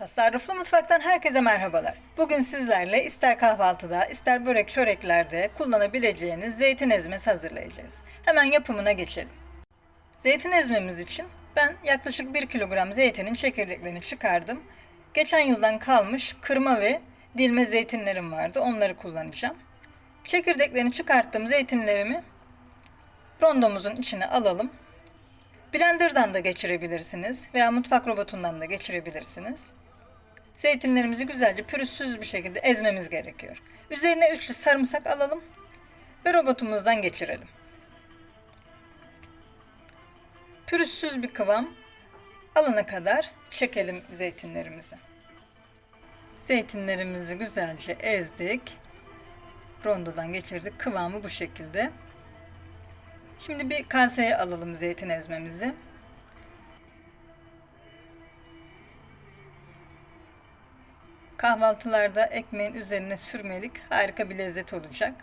Tasarruflu Mutfak'tan herkese merhabalar. Bugün sizlerle ister kahvaltıda, ister börek çöreklerde kullanabileceğiniz zeytin ezmesi hazırlayacağız. Hemen yapımına geçelim. Zeytin ezmemiz için ben yaklaşık 1 kilogram zeytinin çekirdeklerini çıkardım. Geçen yıldan kalmış kırma ve dilme zeytinlerim vardı. Onları kullanacağım. Çekirdeklerini çıkarttığım zeytinlerimi rondomuzun içine alalım. Blender'dan da geçirebilirsiniz veya mutfak robotundan da geçirebilirsiniz. Zeytinlerimizi güzelce pürüzsüz bir şekilde ezmemiz gerekiyor. Üzerine üçlü sarımsak alalım ve robotumuzdan geçirelim. Pürüzsüz bir kıvam alana kadar çekelim zeytinlerimizi. Zeytinlerimizi güzelce ezdik. Rondodan geçirdik. Kıvamı bu şekilde. Şimdi bir kaseye alalım zeytin ezmemizi. Kahvaltılarda ekmeğin üzerine sürmelik harika bir lezzet olacak.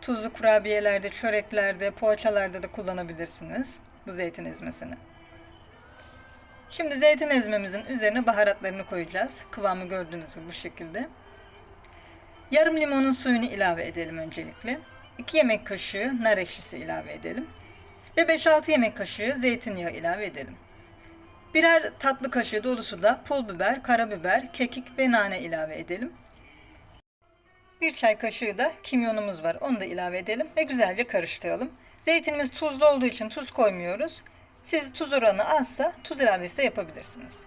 Tuzlu kurabiyelerde, çöreklerde, poğaçalarda da kullanabilirsiniz bu zeytin ezmesini. Şimdi zeytin ezmemizin üzerine baharatlarını koyacağız. Kıvamı gördüğünüz gibi bu şekilde. Yarım limonun suyunu ilave edelim öncelikle. 2 yemek kaşığı nar ekşisi ilave edelim. Ve 5-6 yemek kaşığı zeytinyağı ilave edelim. Birer tatlı kaşığı dolusu da pul biber, karabiber, kekik ve nane ilave edelim. Bir çay kaşığı da kimyonumuz var. Onu da ilave edelim ve güzelce karıştıralım. Zeytinimiz tuzlu olduğu için tuz koymuyoruz. Siz tuz oranı azsa tuz ilavesi de yapabilirsiniz.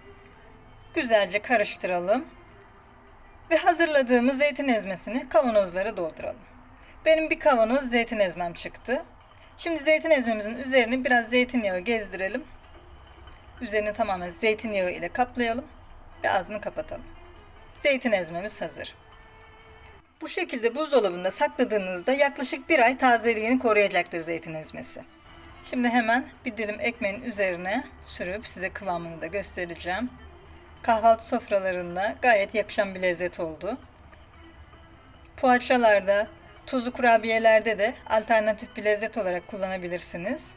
Güzelce karıştıralım. Ve hazırladığımız zeytin ezmesini kavanozlara dolduralım. Benim bir kavanoz zeytin ezmem çıktı. Şimdi zeytin ezmemizin üzerine biraz zeytinyağı gezdirelim. Üzerini tamamen zeytinyağı ile kaplayalım ve ağzını kapatalım. Zeytin ezmemiz hazır. Bu şekilde buzdolabında sakladığınızda yaklaşık bir ay tazeliğini koruyacaktır zeytin ezmesi. Şimdi hemen bir dilim ekmeğin üzerine sürüp size kıvamını da göstereceğim. Kahvaltı sofralarında gayet yakışan bir lezzet oldu. Poğaçalarda, tuzlu kurabiyelerde de alternatif bir lezzet olarak kullanabilirsiniz.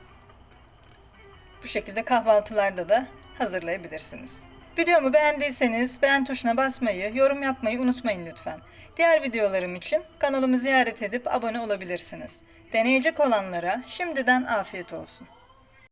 Bu şekilde kahvaltılarda da hazırlayabilirsiniz. Videomu beğendiyseniz beğen tuşuna basmayı, yorum yapmayı unutmayın lütfen. Diğer videolarım için kanalımı ziyaret edip abone olabilirsiniz. Deneyecek olanlara şimdiden afiyet olsun.